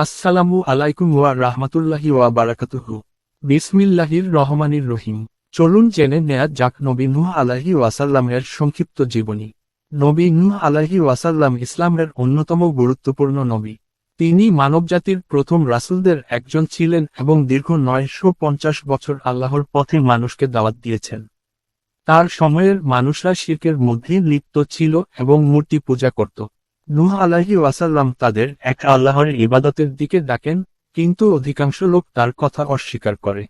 আসসালামু আলাইকুম ওয়া রাহমাতুল্লাহি ওয়া বারাকাতুহু। বিসমিল্লাহির রহমানির রহিম। চলুন জেনে নেয়া যাক নবী নূহ আলাহি ওয়াসাল্লামের সংক্ষিপ্ত জীবনী। নবী নূহ আলাহি ওয়াসাল্লাম ইসলামের অন্যতম গুরুত্বপূর্ণ নবী। তিনি মানবজাতির প্রথম রাসূলদের একজন ছিলেন এবং দীর্ঘ নয়শো পঞ্চাশ বছর আল্লাহর পথে মানুষকে দাওয়াত দিয়েছেন। তার সময়ের মানুষরা শির্কের মধ্যে লিপ্ত ছিল এবং মূর্তি পূজা করত। নূহ আলাহি ওয়াসাল্লাম তাদের এক আল্লাহর ইবাদতের দিকে ডাকেন, কিন্তু অধিকাংশ লোক তার কথা অস্বীকার করে।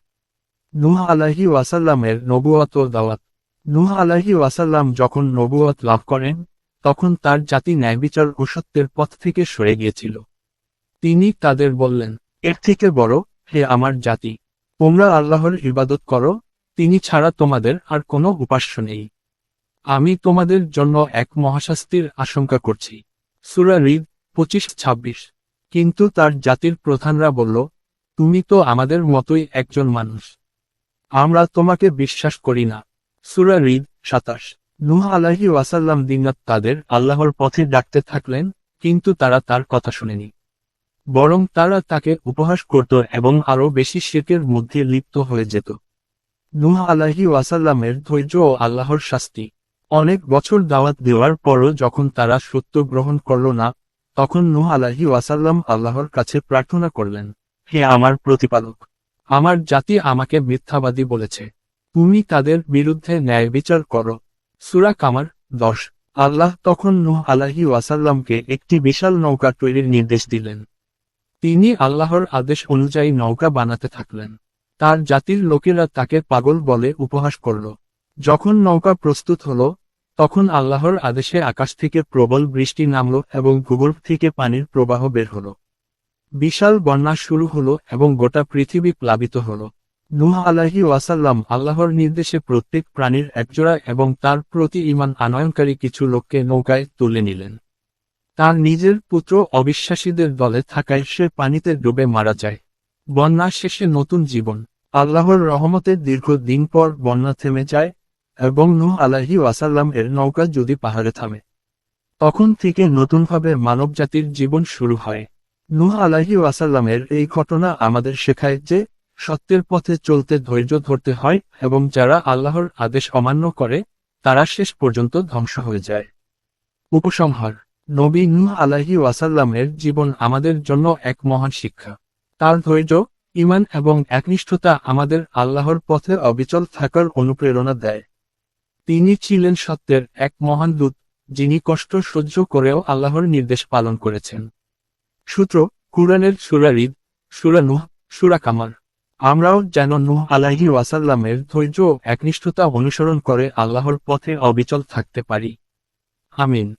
নূহ আলাহি ওয়াসাল্লামের নবুয়াত ও দাওয়াত। নূহ আলাহি ওয়াসাল্লাম যখন নবুয়াত লাভ করেন, তখন তার জাতি ন্যায়বিচার ও সত্যের পথ থেকে সরে গিয়েছিল। তিনি তাদের বললেন, এর থেকে বড়, হে আমার জাতি, তোমরা আল্লাহর ইবাদত করো, তিনি ছাড়া তোমাদের আর কোনো উপাস্য নেই। আমি তোমাদের জন্য এক মহাশাস্তির আশঙ্কা করছি। সুরা রিদ, পঁচিশ, ছাব্বিশ। কিন্তু তার জাতির প্রধানরা বলল, তুমি তো আমাদের মতোই একজন মানুষ। আমরা তোমাকে বিশ্বাস করি না। সুরা রিদ, সাতাশ। নুহ আলাহি ওয়াসাল্লাম দিনাত তাদের আল্লাহর পথে ডাকতে থাকলেন, কিন্তু তারা তার কথা শুনেনি। বরং তারা তাকে উপহাস করত এবং আরও বেশি শির্কের মধ্যে লিপ্ত হয়ে যেত। নুহ আলাহি ওয়াসাল্লামের ধৈর্য ও আল্লাহর শাস্তি অনেক বছর দাওয়াত দেওয়ার পরও যখন তারা সত্য গ্রহণ করল না, তখন নুহ আলাহি ওয়াসাল্লাম আল্লাহর কাছে প্রার্থনা করলেন, হে আমার প্রতিপালক, আমার জাতি আমাকে মিথ্যাবাদী বলেছে। তুমি তাদের বিরুদ্ধে ন্যায় বিচার করো। সুরা কামার দশ। আল্লাহ তখন নুহ আলাহি ওয়াসাল্লামকে একটি বিশাল নৌকা তৈরির নির্দেশ দিলেন। তিনি আল্লাহর আদেশ অনুযায়ী নৌকা বানাতে থাকলেন। তার জাতির লোকেরা তাকে পাগল বলে উপহাস করল। যখন নৌকা প্রস্তুত হল তখন আল্লাহর আদেশে আকাশ থেকে প্রবল বৃষ্টি নামল এবং ভূগর্ভ থেকে পানির প্রবাহ বের হল। বিশাল বন্যা শুরু হল এবং গোটা পৃথিবী প্লাবিত হল। নুহ আলাহি ওয়াসাল্লাম আল্লাহর নির্দেশে প্রত্যেক প্রাণীর একজোড়া এবং তার প্রতি ইমান আনয়নকারী কিছু লোককে নৌকায় তুলে নিলেন। তার নিজের পুত্র অবিশ্বাসীদের দলে থাকায় সে পানিতে ডুবে মারা যায়। বন্যা শেষে নতুন জীবন। আল্লাহর রহমতের দীর্ঘ দিন পর বন্যা থেমে যায় এবং নূহ আলাহি ওয়াসাল্লাম এর নৌকা যদি পাহাড়ে থামে, তখন থেকে নতুনভাবে মানবজাতির জীবন শুরু হয়। নূহ আলাহি ওয়াসাল্লামের এই ঘটনা আমাদের শেখায় যে, সত্যের পথে চলতে ধৈর্য ধরতে হয় এবং যারা আল্লাহর আদেশ অমান্য করে, তারা শেষ পর্যন্ত ধ্বংস হয়ে যায়। উপসংহার, নবী নূহ আলাহি ওয়াসাল্লামের জীবন আমাদের জন্য এক মহান শিক্ষা। তার ধৈর্য ইমান এবং একনিষ্ঠতা আমাদের আল্লাহর পথে অবিচল থাকার অনুপ্রেরণা দেয়। তিনি ছিলেন সত্যের এক মহান দূত, যিনি কষ্ট সহ্য করেও আল্লাহর নির্দেশ পালন করেছেন। সূত্র, কুরআনের সুরা রিদ, সুরা নুহ, সুরা কামার আমরাও যেন নুহ আলাহি ওয়াসাল্লামের ধৈর্য একনিষ্ঠতা অনুসরণ করে আল্লাহর পথে অবিচল থাকতে পারি। আমিন।